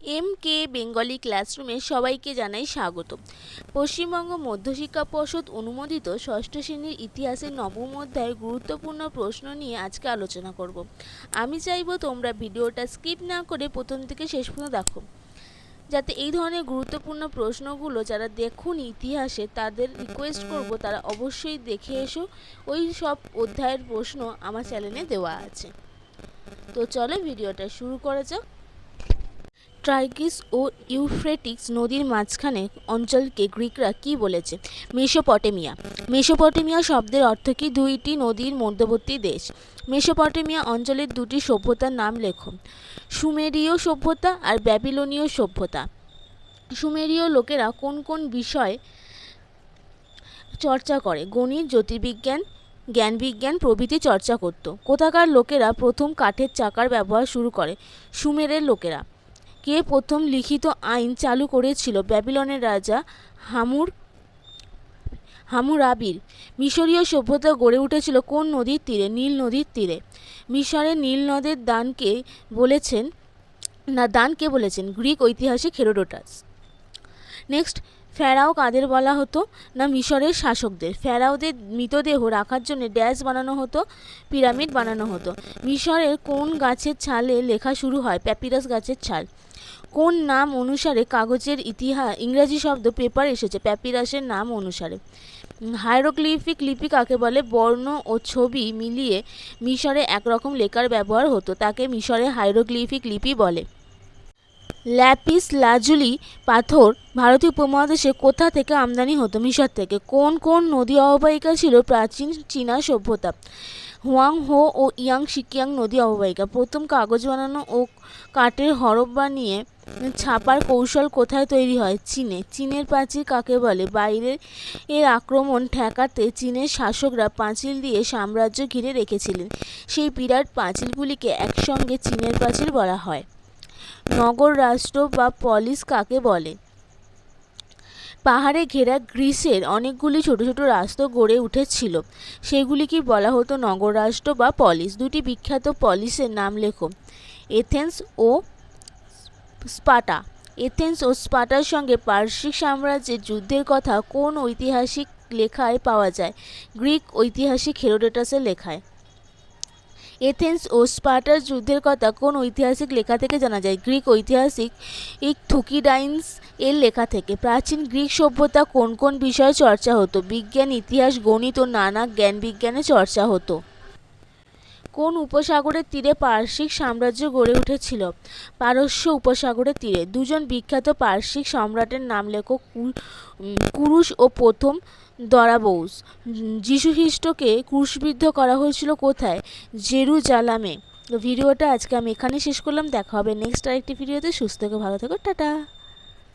M K Bengali ক্লাসরুমে সবাইকে জানাই স্বাগত। পশ্চিমবঙ্গ মধ্যশিক্ষা পর্ষদ অনুমোদিত ষষ্ঠ শ্রেণির ইতিহাসের নবম অধ্যায়ের গুরুত্বপূর্ণ প্রশ্ন নিয়ে আজকে আলোচনা করব। আমি চাইব তোমরা ভিডিওটা স্কিপ না করে প্রথম থেকে শেষ পর্যন্ত দেখো। যাতে এই ধরনের গুরুত্বপূর্ণ প্রশ্নগুলো যারা দেখুন ইতিহাসে, তাদের রিকোয়েস্ট করব তারা অবশ্যই দেখে এসো। ওই সব অধ্যায়ের প্রশ্ন আমার চ্যানেলে দেওয়া আছে। তো চলো ভিডিওটা শুরু করা যাক। ট্রাইগ্রিস ও ইউফ্রেটিক্স নদীর মাঝখানে অঞ্চলকে গ্রিকরা কি বলেছে? মেসোপটেমিয়া। মেসোপটেমিয়া শব্দের অর্থ কি? দুইটি নদীর মধ্যবর্তী দেশ। মেসোপটেমিয়া অঞ্চলের দুটি সভ্যতার নাম লেখো। সুমেরীয় সভ্যতা আর ব্যাবিলনীয় সভ্যতা। সুমেরীয় লোকেরা কোন কোন বিষয় চর্চা করে? গণিত, জ্যোতির্বিজ্ঞান জ্ঞান বিজ্ঞান প্রভৃতি চর্চা করত। কোথাকার লোকেরা প্রথম কাঠের চাকার ব্যবহার শুরু করে? সুমেরের লোকেরা। কে প্রথম লিখিত আইন চালু করেছিল ব্যাবিলনের রাজা হামুর, হামুরাবির? মিশরীয় সভ্যতা গড়ে উঠেছিল কোন নদীর তীরে? নীল নদীর তীরে। মিশরের নীল নদের দানকে বলেছেন? না দানকে বলেছেন? গ্রিক ঐতিহাসিক হেরোডোটাস। নেক্সট, ফেরাও কাদের বলা হতো? না, মিশরের শাসকদের। ফেরাওদের মৃতদেহ রাখার জন্য ড্যাশ বানানো হতো, পিরামিড বানানো হতো। মিশরের কোন গাছের ছালে লেখা শুরু হয়? প্যাপিরাস গাছের ছাল। কোন নাম অনুসারে কাগজের ইতিহাস ইংরাজি শব্দ পেপার এসেছে, প্যাপিরাসের নাম অনুসারে। হাইরোগ্লিফিক লিপি কাকে বলে? বর্ণ ও ছবি মিলিয়ে মিশরে একরকম লেখার ব্যবহার হতো, তাকে মিশরে হাইরোগ্লিফিক লিপি বলে। ল্যাপিস লাজুলি পাথর ভারতীয় উপমহাদেশে কোথা থেকে আমদানি হতো? মিশর থেকে। কোন কোন নদী অববাহিকা ছিল প্রাচীন চীনা সভ্যতা? হুয়াং হো ও ইয়াং শিকিয়াং নদী অববাহিকা। প্রথম কাগজ বানানো ও কাঠের হরফ বানিয়ে ছাপার কৌশল কোথায় তৈরি হয়? চীনে। চীনের প্রাচীর কাকে বলে? বাইরের এর আক্রমণ ঠেকাতে চীনের শাসকরা পাঁচিল দিয়ে সাম্রাজ্য ঘিরে রেখেছিলেন। সেই বিরাট পাঁচিলগুলিকে একসঙ্গে চীনের প্রাচীর বলা হয়। নগর রাষ্ট্র বা পলিস কাকে বলে? পাহাড়ে ঘেরা গ্রিসের অনেকগুলি ছোট ছোট রাষ্ট্র গড়ে উঠেছিল। সেগুলিকে বলা হতো নগর রাষ্ট্র বা পলিস দুটি বিখ্যাত পলিসের নাম লেখো। এথেন্স ও স্পাটা। এথেন্স ও স্পাটার সঙ্গে পার্শ্বিক সাম্রাজ্যের যুদ্ধের কথা কোন ঐতিহাসিক লেখায় পাওয়া যায়? গ্রিক ঐতিহাসিক হেরোডেটাসের লেখায়। এথেন্স ও স্পার্টার যুদ্ধের কথা কোন ঐতিহাসিক লেখা থেকে জানা যায়? গ্রিক ঐতিহাসিক ইক থুকিডাইন্স এর লেখা থেকে। প্রাচীন গ্রিক সভ্যতা কোন কোন বিষয়ে চর্চা হতো? বিজ্ঞান, ইতিহাস, গণিত ও নানা জ্ঞান বিজ্ঞানে চর্চা হতো। কোন উপসাগরের তীরে পার্শ্বিক সাম্রাজ্য গড়ে উঠেছিল? পারস্য উপসাগরের তীরে। দুজন বিখ্যাত পার্শ্বিক সম্রাটের নাম লেখো কুরুশ ও প্রথম দরাবৌস যীশুখ্রিস্টকে ক্রুশবিদ্ধ করা হয়েছিল কোথায়? জেরুজালামে। ভিডিওটা আজকে আমি এখানে শেষ করলাম। দেখা হবে নেক্সট আরেকটি ভিডিওতে। সুস্থ থেকে, ভালো থেকো, টাটা।